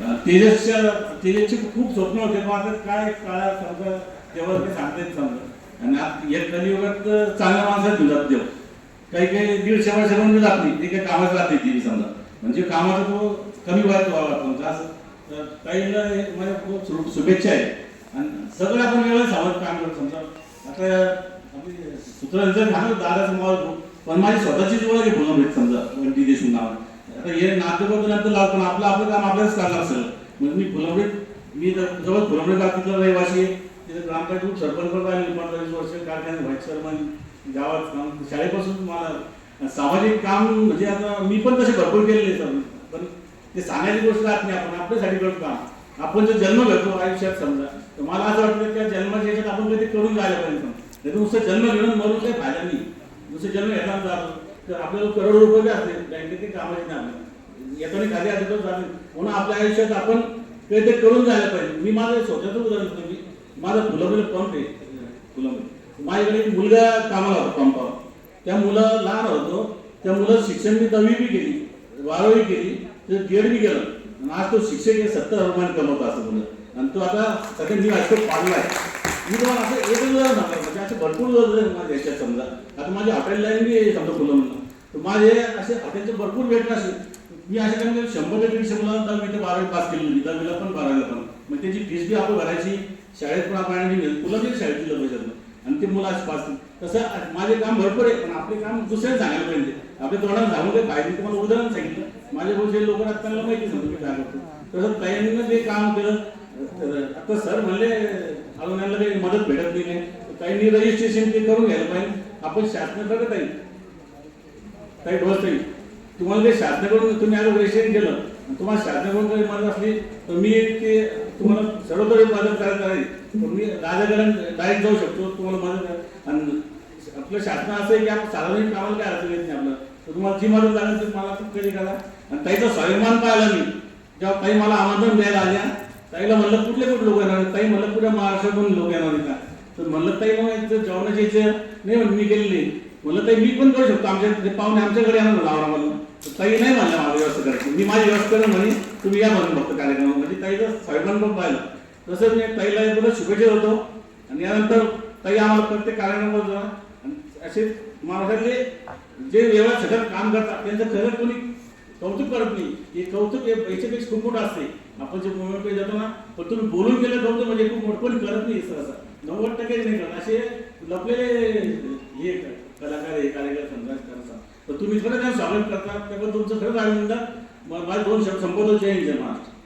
तेजसच्या तेजसचे खूप स्वप्न होते पण आता काय काळा समजा तेव्हा ते सांगता समजा. आणि आता या कलियुगात चांगल्या माणसात घेऊन देव काही काही दीडशे वर्षापर्यंत जात नाही. ते काही कामाचं राहते ती समजा. म्हणजे कामाचा तो कमी व्हायला व्हावा म्हणजे असं तर काहीला हे माझ्या खूप शुभेच्छा आहे. आणि सगळं आपण वेळेला सावध काम करतो समजा. आता आपली सूत्रांचं झालं दादाचं नाव पण माझी स्वतःचीच ओळख आहे बोलून भेट समजा वंटी देशून नाव आता हे नातेवाईक लावतो पण आपलं आपलं काम आपल्यालाच करणार असेल म्हणजे मी फुलंब्रीत मी तर जवळ फुलंब्री तिथला रहिवासी आहे. तिथे ग्रामपंचायत सरपंच करतो आणि पंधरा वर्ष कारखान्यात व्हाईस चेअरमन गावात काम शाळेपासून मला सामाजिक काम म्हणजे आता मी पण तसे भरपूर केलेले सर. पण ते सांगायची गोष्ट राहत नाही आपण आपल्यासाठी करतो काम. आपण जो जन्म घेतो आयुष्यात समजा तर मला असं वाटतं त्या जन्माच्या याच्यात आपण कधी करून जायला पाहिजे. नाही तर नुसतं जन्म घेऊन मरून काही फायदा नाही. नुसतं जन्म घेतला जातो तर आपल्याला करोड रुपये बी असते बँकेत ते कामाचे नाही येताना खाली आधी झाले म्हणून आपल्या आयुष्यात आपण काहीतरी करून जायला पाहिजे. मी माझं स्वतःचं उदाहरण देतो मी माझा फुलामध्ये पंप आहे. फुलामध्ये. माझ्याकडे एक मुलगा कामाला होता पंपावर त्या मुलं लहान होतो. त्या मुलं शिक्षण मी दहावी बी केली बारावी केली तर गेड बी गेलं. आणि आज तो शिक्षक हे सत्तर रुपयाने कमवतो असं मुलं. आणि तो आता सध्या मी आजकाल आहे. मी तुम्हाला असं एक उदाहरण सांगतो. म्हणजे असं भरपूर उदाहरण माझ्या याच्यात समजा. आता माझी हॉटेल लाईन बी आहे समजा फुलं माझे असे हॉटेलचे भरपूर भेट असेल मी अशा काही शंभर ते दीडशे मुलांना दहावी ते बारावी पास केली होती. दहावीला पण बारावीला पण. मग त्याची फीस बी आपण भरायची. शाळेत पण आपण आणि मुलं बी शाळेत दिलं पाहिजे आणि ते मुलं असे पास तसं माझे काम भरपूर आहे पण आपले काम दुसऱ्याला सांगायला पाहिजे. आपल्या तोंडाला सांगून ते पाहिजे तुम्हाला उदाहरण सांगितलं. माझ्या जे लोक आहेत त्यांना माहिती सांगतो मी काय करतो. तसं ताईंनी ते काम केलं. तर आता सर म्हणले अजून काही मदत भेटत नाही. ताईंनी रजिस्ट्रेशन ते करून घ्यायला पाहिजे. आपण शासनाकडे ताई काही डोस नाही. तुम्हाला ते शासनाकडून तुम्ही आता रजिस्ट्रेशन केलं आणि तुम्हाला शासनाकडून काही मदत असली तर मी ते तुम्हाला सर्वतरी मदत करायला आहे पण मी राजाकडे डायरेक्ट जाऊ शकतो तुम्हाला मदत आणि आपलं शासन असं आहे की आपण सार्वजनिक कामाला काय अडचण येत नाही आपलं. तर तुम्हाला जी मदत लागेल ती मला कधी करा. आणि ताईचा स्वाभिमान पाहिला मी. जेव्हा ताई मला आमंत्रण द्यायला आल्या ताईला म्हणलं कुठले कुठे लोक येणार ताई म्हणलं पुऱ्या महाराष्ट्रातून लोक येणार का तर म्हणलं ताई मग जेवणाची इच्छा नाही म्हणून मी केलेली नाही. म्हणलं ताई मी पण करू शकतो. आमच्या ते पाहुणे आमच्याकडे येणार म्हणलं आवरा ताई नाही म्हणलं मला व्यवस्था करायची मी माझी व्यवस्था करेन म्हणे तुम्ही या म्हणून फक्त कार्यक्रम म्हणजे ताईचं स्वाभिमान पण पाहिलं तसंच मी ताईला एक तुला शुभेच्छा होतो आणि यानंतर ताई आम्हाला प्रत्येक कार्यक्रमावर जा असे महाराष्ट्रातले जे व्यवहार सगळं काम करतात त्यांचं खरं कोणी कौतुक करत नाही. हे कौतुक हे पैशापेक्षा खूप मोठं असते. आपण जे मोमेंट पे जातो ना पण तुम्ही बोलून केलं कौतुक म्हणजे खूप मोठं कोणी करत नाही सर असं. नव्वद टक्के नाही करत. असे लपलेले हे कलाकार हे कार्यक्रम समजा करतात तर तुम्ही खरं त्यांना स्वागत करता त्याबद्दल तुमचं खरंच आनंद. माझे दोन शब्द संपवतो. जय हिंद जय महाराष्ट्र.